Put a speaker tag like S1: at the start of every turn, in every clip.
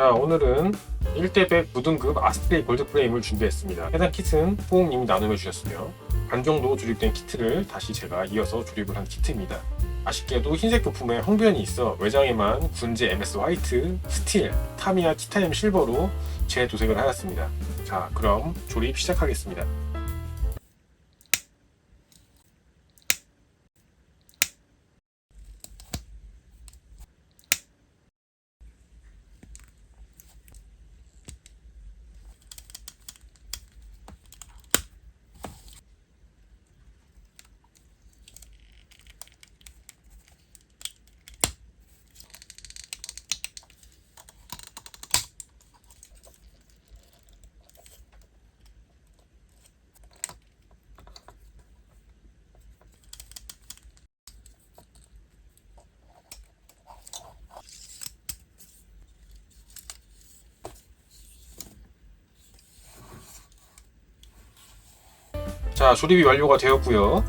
S1: 자, 오늘은 1대100 9등급 아스트레이 골드 프레임을 준비했습니다. 해당 킷은 포옹님이 나눔해 주셨으며 관정도 조립된 키트를 다시 제가 이어서 조립을 한 키트입니다. 아쉽게도 흰색 부품에 홍변이 있어 외장에만 군제 MS 화이트, 스틸, 타미야 티타늄 실버로 재도색을 하였습니다. 자, 그럼 조립 시작하겠습니다. 자, 조립이 완료가 되었고요.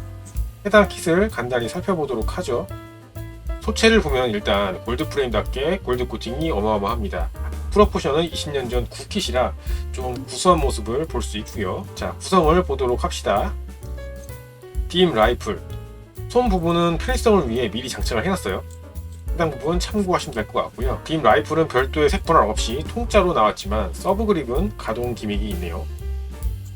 S1: 해당 킷을 간단히 살펴보도록 하죠. 소체를 보면 일단 골드 프레임답게 골드 코팅이 어마어마합니다. 프로포션은 20년 전 구킷이라 좀 구수한 모습을 볼 수 있고요. 자, 구성을 보도록 합시다. 빔 라이플. 손 부분은 편의성을 위해 미리 장착을 해놨어요. 해당 부분 참고하시면 될 것 같고요. 빔 라이플은 별도의 색분할 없이 통짜로 나왔지만 서브 그립은 가동 기믹이 있네요.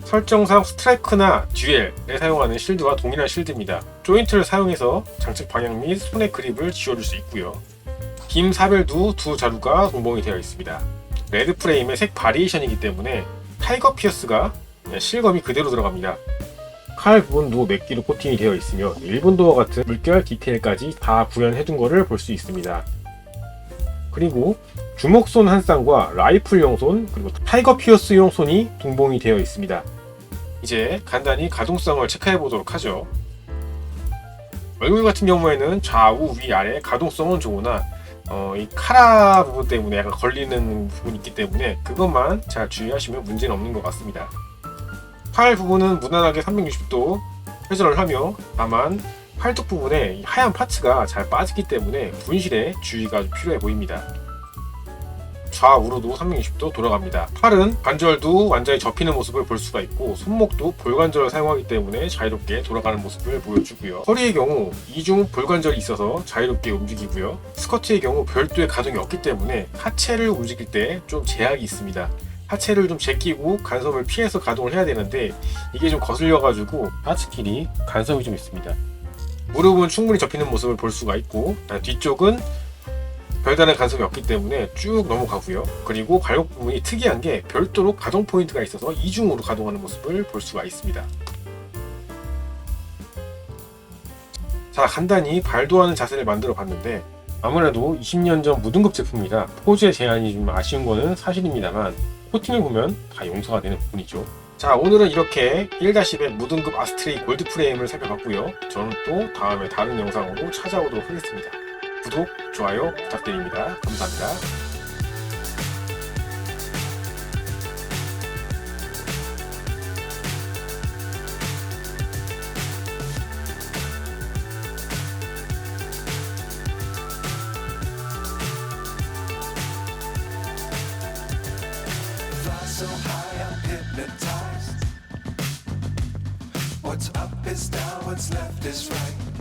S1: 설정상 스트라이크나 듀엘에 사용하는 실드와 동일한 실드입니다. 조인트를 사용해서 장착 방향 및 손의 그립을 지워줄 수 있고요. 빔 사별도 두 자루가 동봉이 되어 있습니다. 레드 프레임의 색 바리에이션이기 때문에 타이거 피어스가 실검이 그대로 들어갑니다. 칼 부분도 맥기로 코팅이 되어 있으며 일본 도어 같은 물결 디테일까지 다 구현해둔 것을 볼 수 있습니다. 그리고 주먹손 한 쌍과 라이플용 손 그리고 타이거 피어스용 손이 동봉이 되어 있습니다. 이제 간단히 가동성을 체크해 보도록 하죠. 얼굴 같은 경우에는 좌우 위아래 가동성은 좋으나 어, 이 카라 부분 때문에 약간 걸리는 부분이 있기 때문에 그것만 잘 주의하시면 문제는 없는 것 같습니다. 팔 부분은 무난하게 360도 회전을 하며 다만 팔뚝 부분에 이 하얀 파츠가 잘 빠지기 때문에 분실에 주의가 좀 필요해 보입니다. 좌우로도 360도 돌아갑니다. 팔은 관절도 완전히 접히는 모습을 볼 수가 있고 손목도 볼관절을 사용하기 때문에 자유롭게 돌아가는 모습을 보여주고요. 허리의 경우 이중 볼관절이 있어서 자유롭게 움직이고요. 스커트의 경우 별도의 가동이 없기 때문에 하체를 움직일 때 좀 제약이 있습니다. 하체를 좀 제끼고 간섭을 피해서 가동을 해야 되는데 이게 좀 거슬려가지고 하체끼리 간섭이 좀 있습니다. 무릎은 충분히 접히는 모습을 볼 수가 있고 뒤쪽은 별다른 간섭이 없기 때문에 쭉 넘어가고요. 그리고 발목 부분이 특이한 게 별도로 가동 포인트가 있어서 이중으로 가동하는 모습을 볼 수가 있습니다. 자, 간단히 발도하는 자세를 만들어 봤는데 아무래도 20년 전 무등급 제품이라 포즈의 제한이 좀 아쉬운 거는 사실입니다만 코팅을 보면 다 용서가 되는 부분이죠. 자, 오늘은 이렇게 1-100 무등급 아스트레이 골드 프레임을 살펴봤고요. 저는 또 다음에 다른 영상으로 찾아오도록 하겠습니다. 구독, 좋아요 부탁드립니다. 감사합니다.
S2: so high I'm hypnotized What's up is down, what's left is right